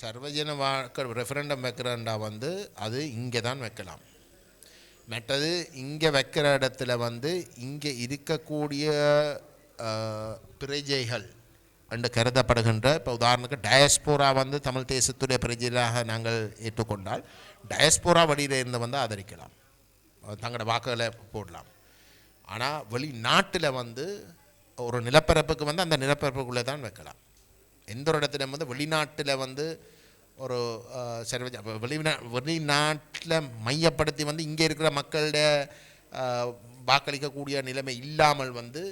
சர்வஜன வாக்கு ரெஃபரண்டம் வைக்கிறண்டா வந்து அது இங்கே தான் வைக்கலாம். மற்றது இங்கே வைக்கிற இடத்துல வந்து இங்கே இருக்கக்கூடிய பிரஜைகள் என்று கருதப்படுகின்ற இப்போ உதாரணத்துக்கு டயஸ்போரா வந்து தமிழ் தேசத்துடைய பிரஜைகளாக நாங்கள் ஏற்றுக்கொண்டால் டயஸ்போரா வழியில் இருந்து வந்து ஆதரிக்கலாம். தங்களோட வாக்குகளை போடலாம். ஆனால் வெளிநாட்டில் வந்து ஒரு நிலப்பரப்புக்கு வந்து அந்த நிலப்பரப்புக்குள்ளே தான் வைக்கலாம். எந்த ஒரு இடத்துல வந்து வெளிநாட்டில் வந்து ஒரு சர்வஜ வெளிநா வெளிநாட்டில் மையப்படுத்தி வந்து இங்கே இருக்கிற மக்களுடைய வாக்களிக்கக்கூடிய நிலைமை இல்லாமல் வந்து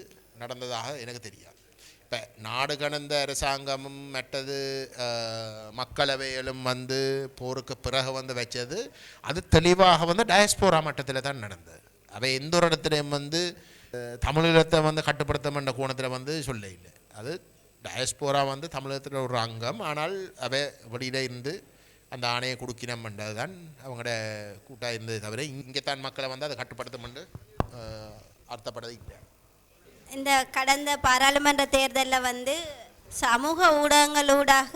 நடந்ததாக எனக்கு தெரியாது. இப்போ நாடு கடந்த அரசாங்கமும் மற்றது மக்களவையிலும் மக்களவைகளும் வந்து போருக்கு பிறகு வந்து வச்சது அது தெளிவாக வந்து டயஸ்போரா மட்டத்தில் தான் நடந்தது. அவை எந்த ஒரு இடத்துலையும் வந்து தமிழீழத்தை வந்து கட்டுப்படுத்த என்ற கோணத்தில் வந்து சொல்ல இல்லை. அது டயஸ்போரா வந்து தமிழகத்தில் ஒரு அங்கம். ஆனால் அவை வெளியில் இருந்து அந்த ஆணையை கொடுக்கினம் என்றது தான் அவங்களோட கூட்டாக இருந்தது தவிர இங்கே தான் மக்களை வந்து அதை கட்டுப்படுத்தும் என்று இந்த கடந்த பாராளுமன்ற தேர்தலில் வந்து சமூக ஊடகங்களூடாக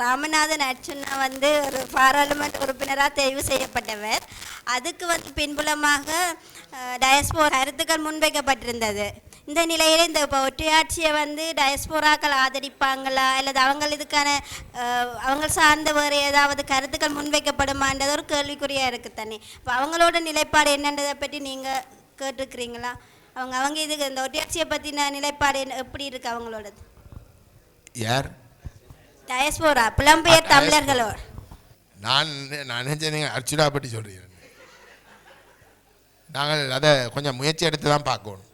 ராமநாதன் அர்ச்சுனா வந்து ஒரு பாராளுமன்ற உறுப்பினராக தெரிவு செய்யப்பட்டவர். அதுக்கு வந்து பின்புலமாக டயஸ்போர் கருத்துக்கள் முன்வைக்கப்பட்டிருந்தது. இந்த நிலையில் இந்த இப்போ ஒற்றையாட்சியை வந்து டயஸ்போராக்கள் ஆதரிப்பாங்களா? அல்லது அவங்க இதுக்கான அவங்க சார்ந்த வேறு ஏதாவது கருத்துக்கள் முன்வைக்கப்படுமான்றது ஒரு கேள்விக்குறியாக இருக்குது தானே இப்போ அவங்களோட நிலைப்பாடு என்னன்றதை பற்றி நீங்கள் கேட்டிருக்கிறீங்களா? அவங்க அவங்க இதுக்கு இந்த ஒட்டியாட்சியை பற்றின நிலைப்பாடு என்ன எப்படி இருக்கு அவங்களோடது? யார்? டயஸ்போரா புலம்பெயர் ஆ, தமிழர்களோட. நான் நான் நினைச்சேன் நீங்கள் அர்ச்சுனா பற்றி சொல்கிறீங்க நாங்கள் அதை கொஞ்சம் முயற்சி எடுத்து தான் பார்க்கணும்.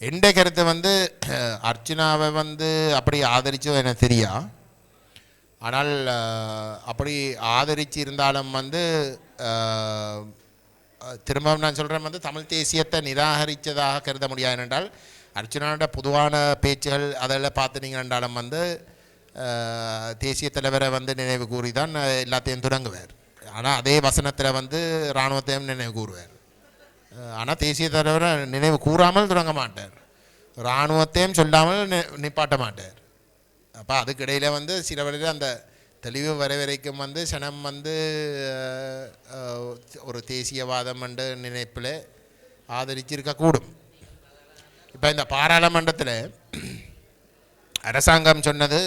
எந்த கருத்து வந்து அர்ச்சனாவை வந்து அப்படி ஆதரிச்சோ எனக்கு தெரியா? ஆனால் அப்படி ஆதரிச்சு இருந்தாலும் வந்து திரும்பவும் நான் சொல்கிறேன் வந்து தமிழ் தேசியத்தை நிராகரித்ததாக கருத முடியாது என்றால் அர்ச்சனாவோட பொதுவான பேச்சுகள் அதெல்லாம் பார்த்துனீங்க என்றாலும் வந்து தேசிய தலைவரை வந்து நினைவு கூறி தான் எல்லாத்தையும் தொடங்குவார். ஆனால் அதே வசனத்தில் வந்து இராணுவத்தையும் நினைவு கூறுவார். ஆனால் தேசிய தலைவரை நினைவு கூறாமல் தொடங்க மாட்டார். இராணுவத்தையும் சொல்லாமல் நி- நிப்பாட்ட மாட்டார். அப்போ அதுக்கிடையில் வந்து சில வழியில் அந்த தெளிவு வர வரைக்கும் வந்து சனம் வந்து ஒரு தேசியவாதம் என்ற நினைப்பில் ஆதரிச்சிருக்கக்கூடும் இப்போ இந்த பாராளுமன்றத்தில் அரசாங்கம் சொன்னது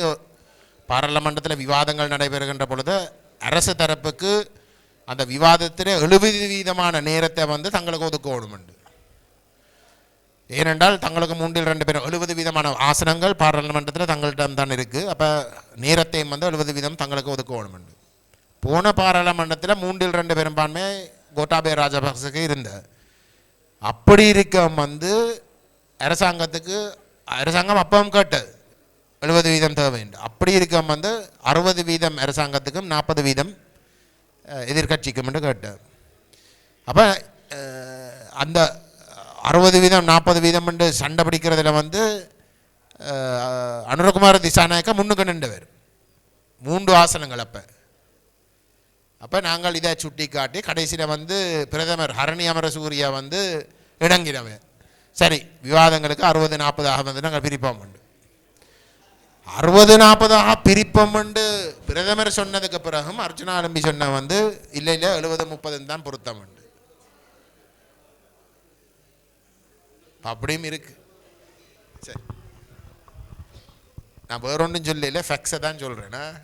பாராளுமன்றத்தில் விவாதங்கள் நடைபெறுகின்ற பொழுது அரசு தரப்புக்கு அந்த விவாதத்தில் எழுபது வீதமான நேரத்தை வந்து தங்களுக்கு ஒதுக்கணும் உண்டு. ஏனென்றால் தங்களுக்கு மூன்றில் ரெண்டு பேரும் எழுபது வீதமான ஆசனங்கள் பாராளுமன்றத்தில் தங்கள்கிட்ட தான் இருக்குது அப்போ நேரத்தையும் வந்து எழுபது வீதம் தங்களுக்கு ஒதுக்கணும் போன பாராளுமன்றத்தில் மூன்றில் ரெண்டு பெரும்பான்மை கோட்டாபய ராஜபக்சக்கு இருந்த. அப்படி இருக்க வந்து அரசாங்கத்துக்கு அரசாங்கம் அப்பவும் கேட்டது எழுபது வீதம் தேவை அப்படி இருக்க வந்து அறுபது வீதம் அரசாங்கத்துக்கும் நாற்பது வீதம் எதிர்கட்சிக்கும் எதிர்க்கட்சிக்கும் என்று கேட்டேன் அப்போ அந்த அறுபது வீதம் நாற்பது வீதம் என்று சண்டை பிடிக்கிறதுல வந்து அனுரகுமார் அனுரகுமார திசாநாயக்கா முன்னுக்கு நின்றவர். மூன்று ஆசனங்கள் அப்போ. அப்போ நாங்கள் இதை சுட்டி காட்டி கடைசியில் வந்து பிரதமர் ஹரணி அமரசூரியா வந்து இணங்கினவர் சரி விவாதங்களுக்கு அறுபது நாற்பதாக வந்து நாங்கள் பிரிப்போம் உண்டு அறுபது நாற்பதாக பிரிப்போம் உண்டு பிரதமர் சொன்னதுக்கு பிறகும் அர்ச்சனா அலம்பி சொன்ன வந்து இல்லை இல்லை எழுபது முப்பதுன்னு தான் பொருத்தம் உண்டு. அப்படியும் இருக்கு. சரி. நான் வேற ஒன்றும் சொல்லல ஃபெக்ஸை தான் சொல்கிறேன்னா